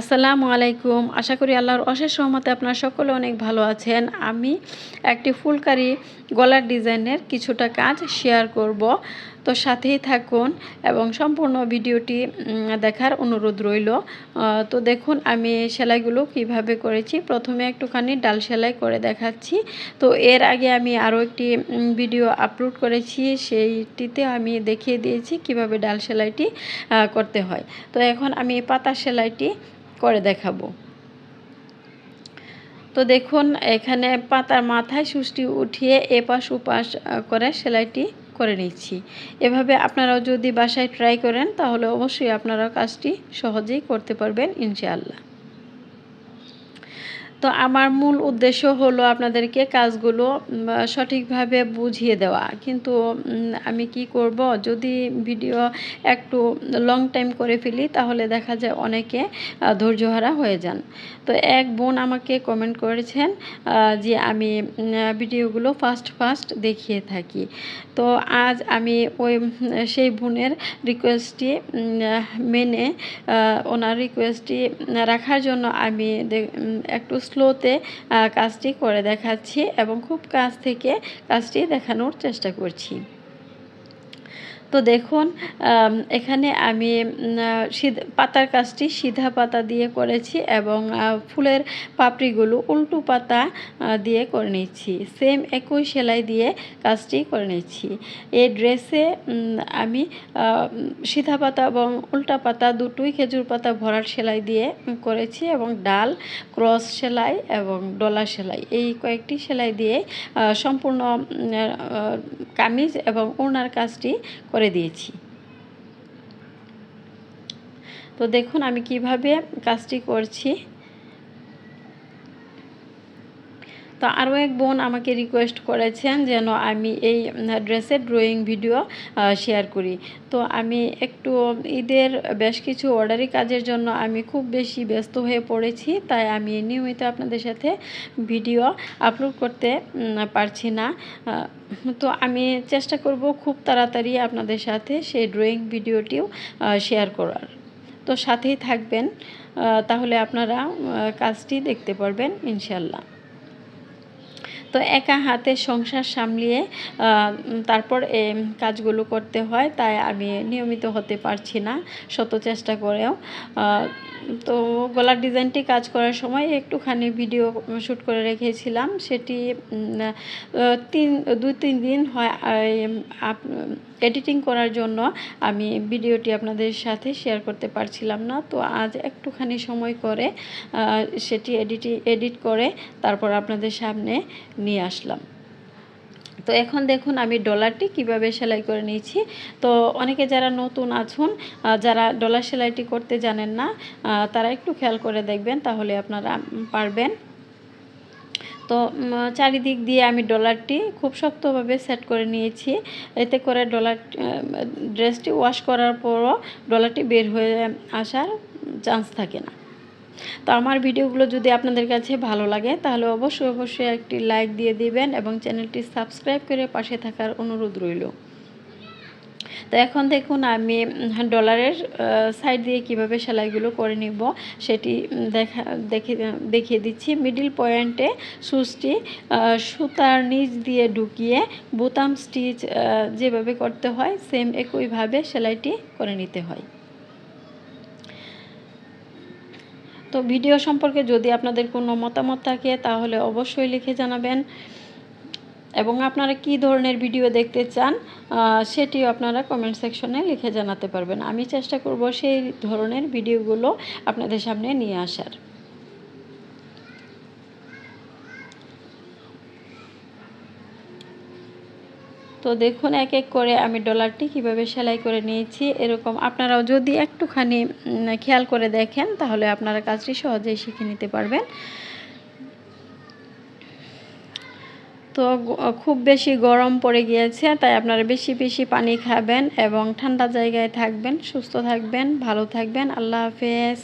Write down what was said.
আসসালামু আলাইকুম। আশা করি আল্লাহর অশেষ সহমতে আপনারা সকলে অনেক ভালো আছেন। আমি একটি ফুলকারি গলার ডিজাইনের কিছুটা কাজ শেয়ার করব। তো সাথেই থাকুন এবং সম্পূর্ণ ভিডিওটি দেখার অনুরোধ রইল। তো দেখুন, আমি সেলাইগুলো কীভাবে করেছি। প্রথমে একটুখানি ডাল সেলাই করে দেখাচ্ছি। তো এর আগে আমি আরও একটি ভিডিও আপলোড করেছি। সেইটিতে আমি দেখিয়ে দিয়েছি কীভাবে ডাল সেলাইটি করতে হয়। তো এখন আমি পাতা সেলাইটি করে দেখাবো। তো দেখুন, এখানে পাতার মাথায় সুষ্টি উঠিয়ে এপাশ ওপাশ করে সেলাইটি করে নিচ্ছি। এভাবে আপনারাও যদি বাসায় ট্রাই করেন, তাহলে অবশ্যই আপনারা কাজটি সহজেই করতে পারবেন, ইনশাআল্লাহ। তো আমার মূল উদ্দেশ্য হলো আপনাদেরকে কাজগুলো সঠিকভাবে বুঝিয়ে দেওয়া। কিন্তু আমি কি করব? যদি ভিডিও একটু লং টাইম করে ফেলি, তাহলে দেখা যায় অনেকে ধৈর্যহারা হয়ে যান। তো এক বোন আমাকে কমেন্ট করেছেন যে আমি ভিডিওগুলো ফাস্ট ফাস্ট দেখিয়ে থাকি। তো আজ আমি ওই সেই বোনের রিকোয়েস্টটি মেনে ওনার রিকোয়েস্টটি রাখার জন্য আমি একটু স্লোতে কাজটি করে দেখাচ্ছি এবং খুব কাছ থেকে কাজটি দেখানোর চেষ্টা করছি। তো দেখুন এখানে আমি পাতার কাজটি সিধা পাতা দিয়ে করেছি এবং ফুলের পাপড়িগুলো উল্টো পাতা দিয়ে করে নিচ্ছি। সেম একই সেলাই দিয়ে কাজটি করে নিচ্ছি। এই ড্রেসে আমি সিধা পাতা এবং উল্টা পাতা দুটোই খেজুর পাতা ভরার সেলাই দিয়ে করেছি এবং ডাল, ক্রস সেলাই এবং ডলা সেলাই। এই কয়েকটি সেলাই দিয়ে সম্পূর্ণ কামিজ এবং ওড়নার কাজটি করে দিয়েছি। তো দেখুন আমি কীভাবে কাজটি করছি। তো আরও এক বোন আমাকে রিকোয়েস্ট করেছেন যেন আমি এই ড্রেসের ড্রয়িং ভিডিও শেয়ার করি। তো আমি একটু ঈদের বেশ কিছু অর্ডারি কাজের জন্য আমি খুব বেশি ব্যস্ত হয়ে পড়েছি, তাই আমি নিয়মিত আপনাদের সাথে ভিডিও আপলোড করতে পারছি না। তো আমি চেষ্টা করব খুব তাড়াতাড়ি আপনাদের সাথে সেই ড্রয়িং ভিডিওটিও শেয়ার করার। তো সাথেই থাকবেন তাহলে আপনারা কাজটি দেখতে পারবেন, ইনশাল্লাহ। তো একা হাতে সংসার সামলিয়ে তারপর কাজগুলো করতে হয়, তাই আমি নিয়মিত হতে পারছি না, শত চেষ্টা করেও। তো গলার ডিজাইনটি কাজ করার সময় একটুখানি ভিডিও শ্যুট করে রেখেছিলাম, সেটি তিন দুই তিন দিন হয় এডিটিং করার জন্য আমি ভিডিওটি আপনাদের সাথে শেয়ার করতে পারছিলাম না। তো আজ একটুখানি সময় করে সেটি এডিটি এডিট করে তারপর আপনাদের সামনে নিয়ে আসলাম। তো এখন দেখুন আমি ডলারটি কীভাবে সেলাই করে নিয়েছি। তো অনেকে যারা নতুন আছেন যারা ডলার সেলাইটি করতে জানেন না তারা একটু খেয়াল করে দেখবেন, তাহলে আপনারা পারবেন। তো চারিদিক দিয়ে আমি ডলারটি খুব শক্তভাবে সেট করে নিয়েছি। এতে করে ডলার ড্রেসটি ওয়াশ করার পরও ডলারটি বের হয়ে আসার চান্স থাকে না। তো আমার ভিডিওগুলো যদি আপনাদের কাছে ভালো লাগে, তাহলে অবশ্যই অবশ্যই একটি লাইক দিয়ে দিবেন এবং চ্যানেলটি সাবস্ক্রাইব করে পাশে থাকার অনুরোধ রইল। তো এখন দেখুন আমি ডলারের সাইড দিয়ে কীভাবে সেলাইগুলো করে নিব সেটি দেখা, দেখে, দেখিয়ে দিচ্ছি। মিডিল পয়েন্টে সুচটি সুতার নিচ দিয়ে ঢুকিয়ে বোতাম স্টিচ যেভাবে করতে হয় সেম একইভাবে সেলাইটি করে নিতে হয়। তো ভিডিও সম্পর্কে যদি আপনাদের কোনো মতামত থাকে তাহলে অবশ্যই লিখে জানাবেন। এবং আপনারা কি ধরনের ভিডিও দেখতে চান সেটিও আপনারা কমেন্ট সেকশনে লিখে জানাতে পারবেন। আমি চেষ্টা করব সেই ধরনের ভিডিওগুলো আপনাদের সামনে নিয়ে আসার। তো দেখুন, এক এক করে আমি ডলারটি কীভাবে সেলাই করে নিয়েছি, এরকম আপনারাও যদি একটুখানি খেয়াল করে দেখেন, তাহলে আপনারা কাজটি সহজেই শিখে নিতে পারবেন। তো খুব বেশি গরম পড়ে গিয়েছে, তাই আপনারা বেশি বেশি পানি খাবেন এবং ঠান্ডা জায়গায় থাকবেন, সুস্থ থাকবেন, ভালো থাকবেন। আল্লাহ হাফেজ।